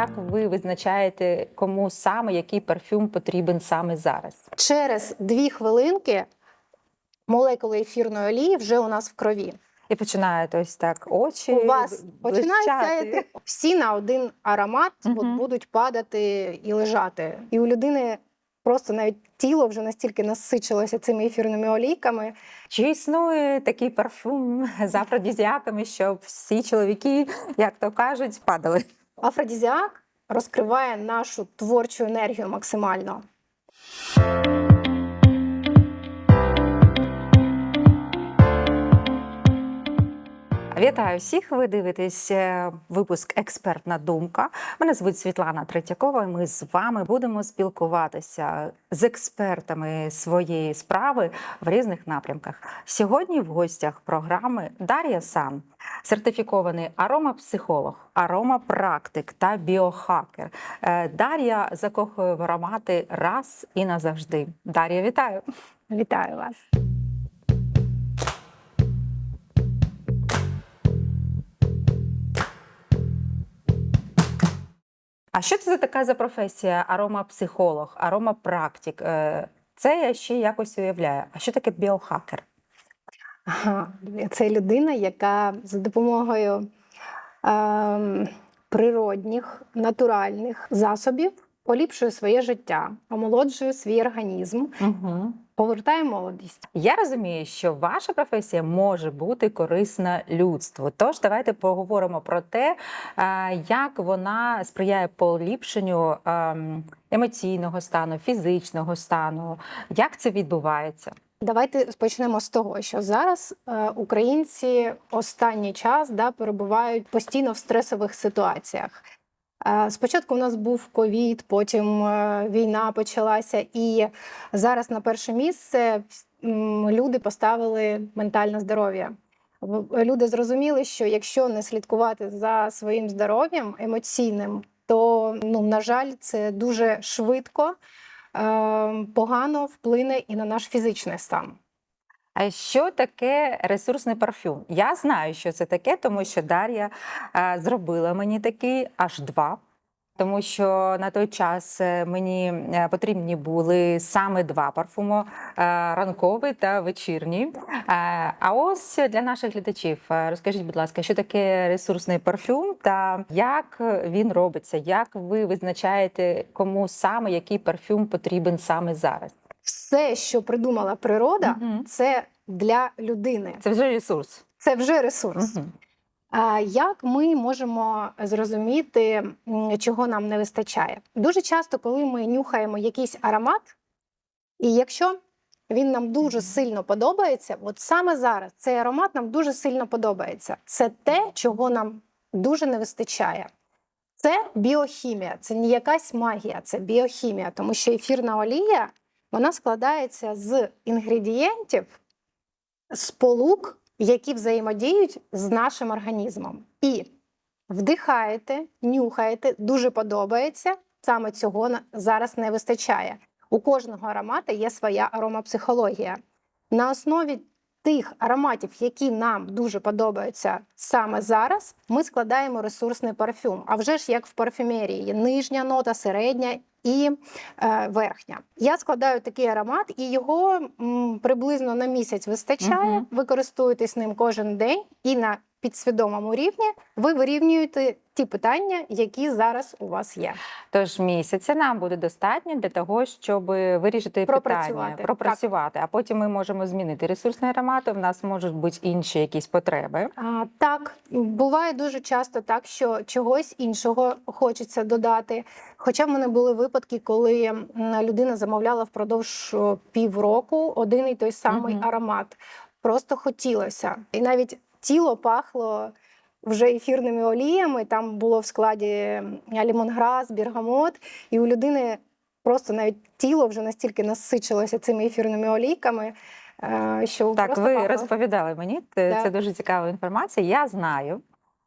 як ви визначаєте, кому саме який парфюм потрібен саме зараз? Через дві хвилинки молекули ефірної олії вже у нас в крові. І починаєте ось так очі. У вас починається всі на один аромат от будуть падати і лежати. І у людини просто навіть тіло вже настільки насичилося цими ефірними олійками. Чи існує такий парфум з афродізіаками, щоб всі чоловіки, як то кажуть, падали? Афродізіак розкриває нашу творчу енергію максимально. Вітаю всіх! Ви дивитесь е, випуск Експертна думка. Мене звуть Світлана Третьякова. і Ми з вами будемо спілкуватися з експертами своєї справи в різних напрямках. Сьогодні в гостях програми Дар'я Сан, сертифікований аромапсихолог, аромапрактик та біохакер. Е, Дар'я закохує в аромати раз і назавжди. Дар'я, вітаю! Вітаю вас! А що це така за професія? Аромапсихолог, аромапрактик? Е, Це я ще якось уявляю. А що таке біохакер? Це людина, яка за допомогою ем, природних, натуральних засобів поліпшує своє життя, омолоджує свій організм, Угу. повертає молодість. Я розумію, що ваша професія може бути корисна людству. Тож давайте поговоримо про те, е, як вона сприяє поліпшенню ем, емоційного стану, фізичного стану. Як це відбувається? Давайте почнемо з того, що зараз е, українці останній час да, перебувають постійно в стресових ситуаціях. Спочатку у нас був ковід, потім е, війна почалася, і зараз на перше місце люди поставили ментальне здоров'я. Люди зрозуміли, що якщо не слідкувати за своїм здоров'ям емоційним, то ну, на жаль, це дуже швидко е, погано вплине і на наш фізичний стан. А що таке ресурсний парфюм? Я знаю, що це таке, тому що Дар'я зробила мені такий аж два. Тому що на той час е, мені е, потрібні були саме два парфуми: е, ранковий та вечірній. А ось для наших глядачів, розкажіть, будь ласка, що таке ресурсний парфюм та як він робиться? Як ви визначаєте, кому саме який парфюм потрібен саме зараз? Все, що придумала природа, Мгм. це для людини. Це вже ресурс. Це вже ресурс. А як ми можемо зрозуміти, чого нам не вистачає? Дуже часто, коли ми нюхаємо якийсь аромат, і якщо він нам дуже сильно подобається, от саме зараз цей аромат нам дуже сильно подобається. Це те, чого нам дуже не вистачає. Це біохімія, це не якась магія, це біохімія, тому що ефірна олія вона складається з інгредієнтів, сполук, які взаємодіють з нашим організмом. І вдихаєте, нюхаєте, дуже подобається. Саме цього зараз не вистачає. У кожного аромата є своя аромапсихологія. На основі тих ароматів, які нам дуже подобаються саме зараз, ми складаємо ресурсний парфюм. А вже ж як в парфюмерії, є нижня нота, середня і е, верхня. Я складаю такий аромат, і його м, приблизно на місяць вистачає. Мгм. Ви користуєтесь ним кожен день і на підсвідомому рівні ви вирівнюєте ті питання, які зараз у вас є. Тож місяця нам буде достатньо для того, щоб вирішити Пропрацювати, питання, пропрацювати. А потім ми можемо змінити ресурсний аромат. У нас можуть бути інші якісь потреби. А, так, буває дуже часто так, що чогось іншого хочеться додати. Хоча в мене були випадки, коли людина замовляла впродовж півроку один і той самий Мгм. аромат. Просто хотілося. І навіть тіло пахло вже ефірними оліями. Там було в складі лімонграс, бергамот, і у людини просто навіть тіло вже настільки насичилося цими ефірними олійками. е, Що Так, ви пахло. розповідали мені. Це, це дуже цікава інформація. Я знаю.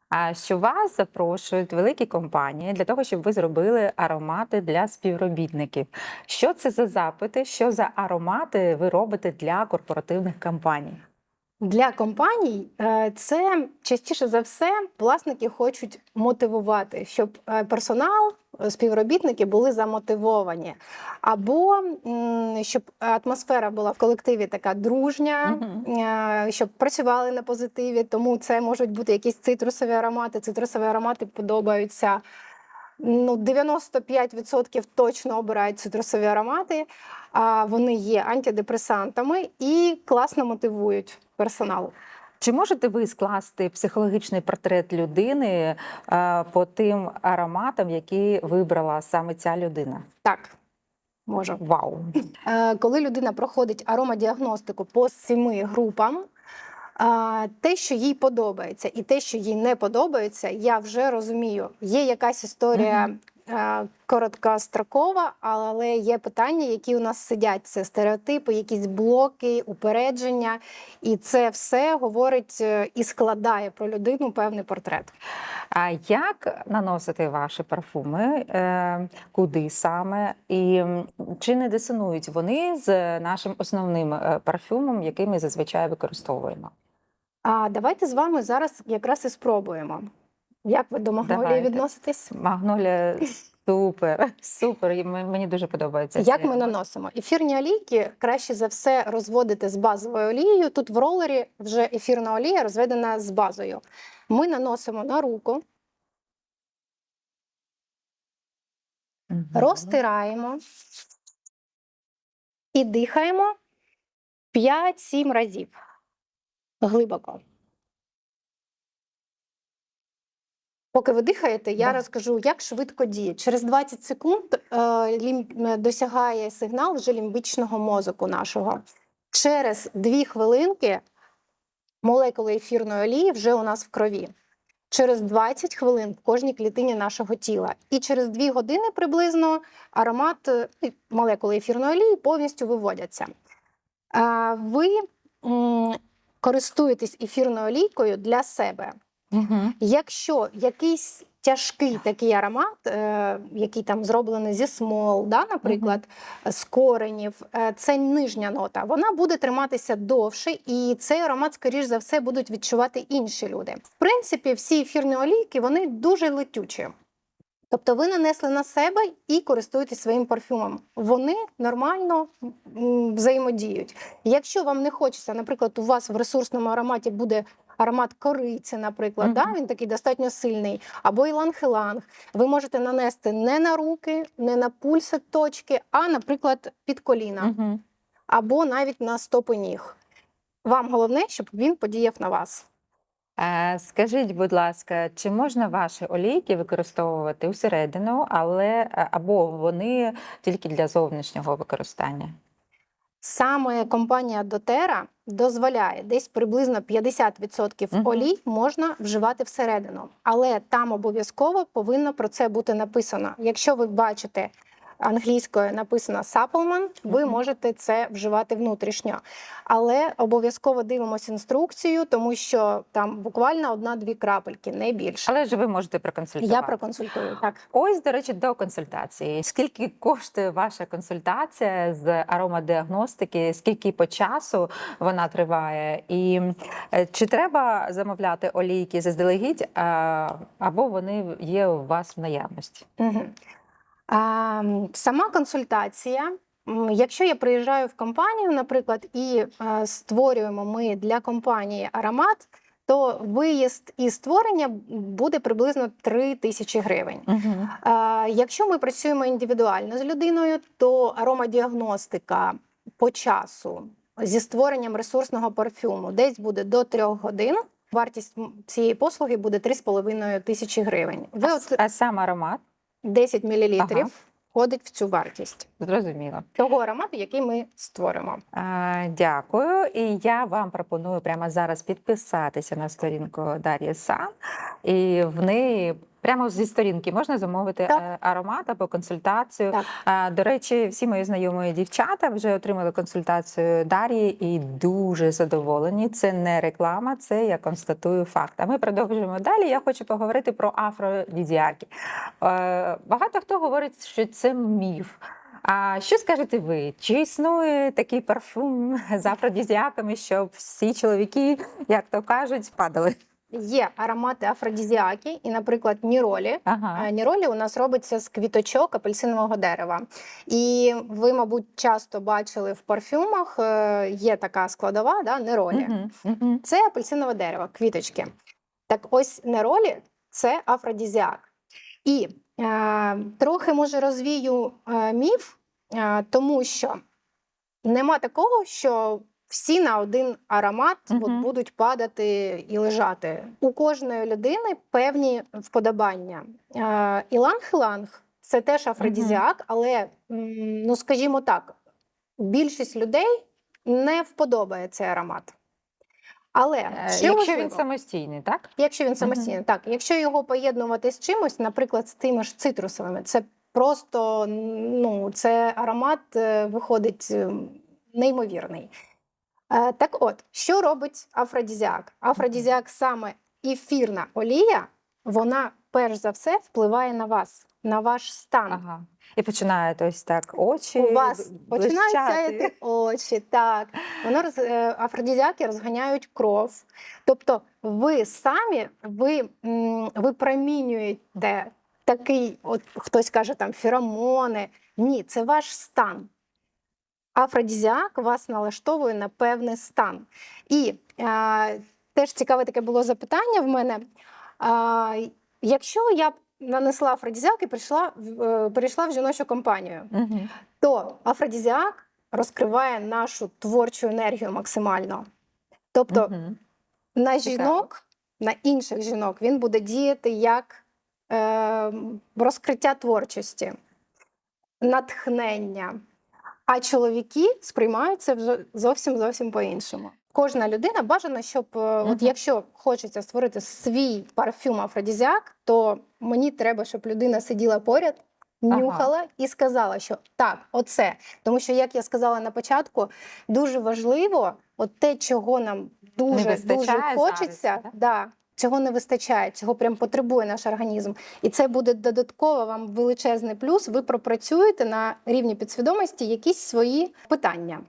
а, Що вас запрошують великі компанії для того, щоб ви зробили аромати для співробітників. Що це за запити? Що за аромати ви робите для корпоративних компаній? Для компаній е, це частіше за все власники хочуть мотивувати, щоб е, персонал, е, співробітники були замотивовані, або щоб атмосфера була в колективі така дружня, щоб працювали на позитиві. Тому це можуть бути якісь цитрусові аромати. Цитрусові аромати подобаються. Ну, 95% точно обирають цитрусові аромати. А вони є антидепресантами і класно мотивують персонал. Чи можете ви скласти психологічний портрет людини по тим ароматам, які вибрала саме ця людина? Так, можу. Вау! Е, Коли людина проходить аромадіагностику по семи групам, те, що їй подобається, і те, що їй не подобається, я вже розумію. Є якась історія короткострокова, але є питання, які у нас сидять. Це стереотипи, якісь блоки, упередження, і це все говорить е, і складає про людину певний портрет. А як наносити ваші парфуми? Е, Куди саме? І чи не дисонують вони з нашим основним е, парфюмом, який ми зазвичай використовуємо? А давайте з вами зараз якраз і спробуємо. Як ви до магнолії Давайте. відноситесь? Магнолія супер, супер. і м- Мені дуже подобається. Як ми наносимо? Ефірні олійки краще за все розводити з базовою олією. Тут в ролері вже ефірна олія розведена з базою. Ми наносимо на руку, Мгм. розтираємо і дихаємо 5-7 разів глибоко. Поки ви дихаєте, я Да. розкажу, як швидко діє. Через 20 секунд е, лім- е, досягає сигнал вже лімбічного мозку нашого. Через 2 хвилинки молекули ефірної олії вже у нас в крові. Через 20 хвилин в кожній клітині нашого тіла. І через 2 години приблизно аромат е, молекули ефірної олії повністю виводяться. А Ви користуєтесь ефірною олійкою для себе. Мгм. Якщо якийсь тяжкий такий аромат, е, який там зроблений зі смол, да, наприклад, з коренів, е, це нижня нота, вона буде триматися довше, і цей аромат, скоріш за все, будуть відчувати інші люди. В принципі, всі ефірні олійки вони дуже летючі. Тобто ви нанесли на себе і користуєтесь своїм парфюмом. Вони нормально взаємодіють. Якщо вам не хочеться, наприклад, у вас в ресурсному ароматі буде аромат кориці, наприклад, да? Він такий достатньо сильний, або іланг-іланг, ви можете нанести не на руки, не на пульси точки, а, наприклад, під коліна, Мгм. або навіть на стопи ніг. Вам головне, щоб він подіяв на вас. Скажіть, будь ласка, чи можна ваші олійки використовувати усередину, але або вони тільки для зовнішнього використання? Саме компанія Дотера дозволяє десь приблизно 50% Мгм. олій можна вживати всередину, але там обов'язково повинно про це бути написано. Якщо ви бачите англійською написано supplement, ви можете це вживати внутрішньо. Але обов'язково дивимося інструкцію, тому що там буквально одна-дві крапельки, не більше. Але ж ви можете проконсультувати. Я проконсультую так. Ось, до речі, до консультації. Скільки коштує ваша консультація з аромадіагностики? Скільки по часу вона триває? І е, чи треба замовляти олійки заздалегідь, або вони є у вас в наявності? Угу. Сама консультація. Якщо я приїжджаю в компанію, наприклад, і е, створюємо ми для компанії аромат, то виїзд і створення буде приблизно 3 тисячі гривень. Угу. Якщо ми працюємо індивідуально з людиною, то аромадіагностика по часу зі створенням ресурсного парфюму десь буде до 3 годин. Вартість цієї послуги буде 3,5 тисячі гривень. Ви А, от а сам аромат? 10 мл Ага. входить в цю вартість Зрозуміло. того аромату, який ми створимо. А, Дякую. І я вам пропоную прямо зараз підписатися на сторінку Дар'ї Сан. І в неї прямо зі сторінки можна замовити Так. е, аромат або консультацію. Так. До речі, всі мої знайомі дівчата вже отримали консультацію Дар'ї і дуже задоволені. Це не реклама, це я констатую факт. А ми продовжуємо далі. Я хочу поговорити про афродізіаки. Е, Багато хто говорить, що це міф. А що скажете ви? Чи існує такий парфум з афродізіаками, щоб всі чоловіки, як то кажуть, падали? Є аромати афродізіаки, і, наприклад, ніролі. Ага. Е, Ніролі у нас робиться з квіточок апельсинового дерева. І ви, мабуть, часто бачили в парфюмах, е, є така складова, да, неролі. Мгм. Це апельсинове дерево, квіточки. Так ось неролі це афродізіак. І е, трохи може розвію е, міф, е, тому що нема такого, що всі на один аромат от, будуть падати і лежати. У кожної людини певні вподобання. Іланг-іланг це теж афродізіак, але, ну скажімо так, більшість людей не вподобає цей аромат. Але Е, Якщо важливо, він самостійний, так? якщо він самостійний, так, якщо його поєднувати з чимось, наприклад, з тими ж цитрусовими, це просто ну, це аромат е, виходить е, неймовірний. Е, Так от, що робить афродізіак? Афродізіак саме ефірна олія, вона перш за все впливає на вас, на ваш стан. Ага. І починає ось так очі. У вас починають сяяти очі, так. Воно роз, е, афродізіаки розганяють кров. Тобто ви самі ви, м, випромінюєте такий, от хтось каже там феромони. Ні, це ваш стан. Афродізіак вас налаштовує на певний стан. І е, теж цікаве таке було запитання в мене. А, якщо я нанесла афродізіак і прийшла, е, перейшла в жіночу компанію, Мгм. то афродізіак розкриває нашу творчу енергію максимально. Тобто Мгм. на Цікаво. жінок, на інших жінок він буде діяти як е, розкриття творчості, натхнення. А чоловіки сприймають це вже зовсім зовсім по-іншому. Кожна людина бажано, щоб Мгм. от якщо хочеться створити свій парфюм афродізіак, то мені треба, щоб людина сиділа поряд, Ага. нюхала і сказала, що так, оце. Тому що, як я сказала на початку, дуже важливо, от те, чого нам дуже дуже хочеться, зараз, да? да, цього не вистачає, цього прям потребує наш організм. І це буде додатково вам величезний плюс. Ви пропрацюєте на рівні підсвідомості якісь свої питання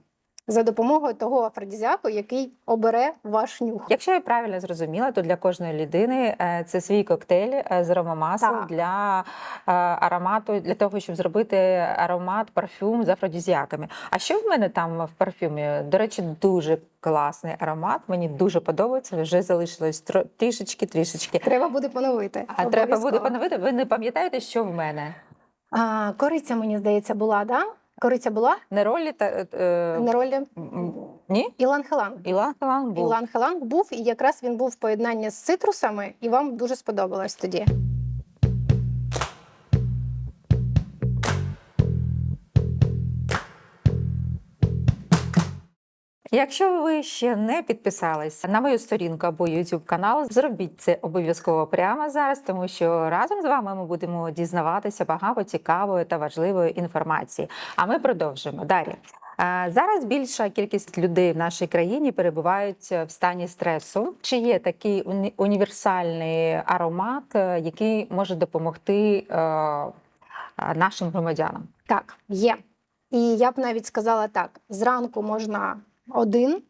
за допомогою того афродізіаку, який обере ваш нюх. Якщо я правильно зрозуміла, то для кожної людини е, це свій коктейль е, з аромамасла Так. для е, аромату, для того, щоб зробити аромат, парфюм з афродізіаками. А що в мене там в парфюмі? До речі, дуже класний аромат. Мені дуже подобається. Вже залишилось тро- трішечки, трішечки. Треба буде поновити. А треба буде поновити. Ви не пам'ятаєте, що в мене? А, кориця, мені здається, була, да? Кориця була Неролі та е, Неролі. ні? Ілан-Хеланг. Ілан-Хеланг був. Ілан-Хеланг був, і якраз він був в поєднанні з цитрусами, і вам дуже сподобалось тоді. Якщо ви ще не підписались на мою сторінку або YouTube канал, зробіть це обов'язково прямо зараз, тому що разом з вами ми будемо дізнаватися багато цікавої та важливої інформації. А ми продовжимо далі. Зараз більша кількість людей в нашій країні перебувають в стані стресу. Чи є такий уні- універсальний аромат, е, який може допомогти е, нашим громадянам? Так, є. І я б навіть сказала так: зранку можна один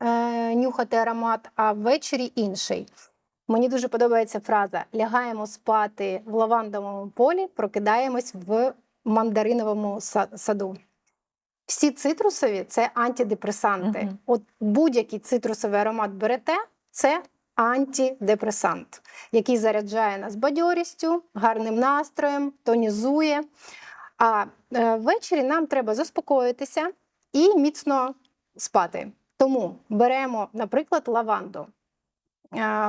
е, нюхати аромат, а ввечері інший. Мені дуже подобається фраза: лягаємо спати в лавандовому полі, прокидаємось в мандариновому саду. Всі цитрусові це антидепресанти. Мгм. От будь-який цитрусовий аромат берете, це антидепресант, який заряджає нас бадьорістю, гарним настроєм, тонізує. А е, ввечері нам треба заспокоїтися і міцно спати. Тому беремо, наприклад, лаванду.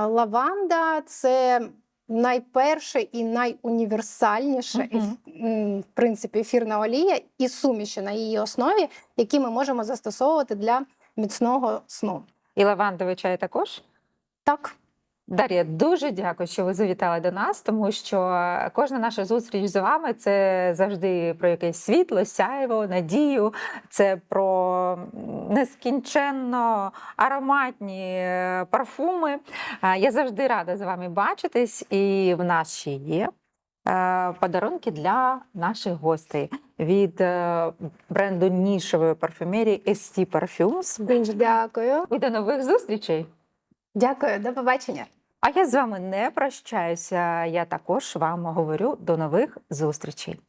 Лаванда це найперше і найуніверсальніше, uh -huh. в принципі, ефірна олія і суміші на її основі, які ми можемо застосовувати для міцного сну. І лавандовий чай також? Так, Дар'я, дуже дякую, що ви завітали до нас, тому що кожна наша зустріч з вами це завжди про якесь світло, сяйво, надію. Це про нескінченно ароматні е, парфуми. Е, Я завжди рада з вами бачитись, і в нас ще є е, подарунки для наших гостей від бренду нішової парфюмерії ST Parfums. Дуже дякую. І до нових зустрічей! Дякую, до побачення. А я з вами не прощаюся. Я також вам говорю до нових зустрічей.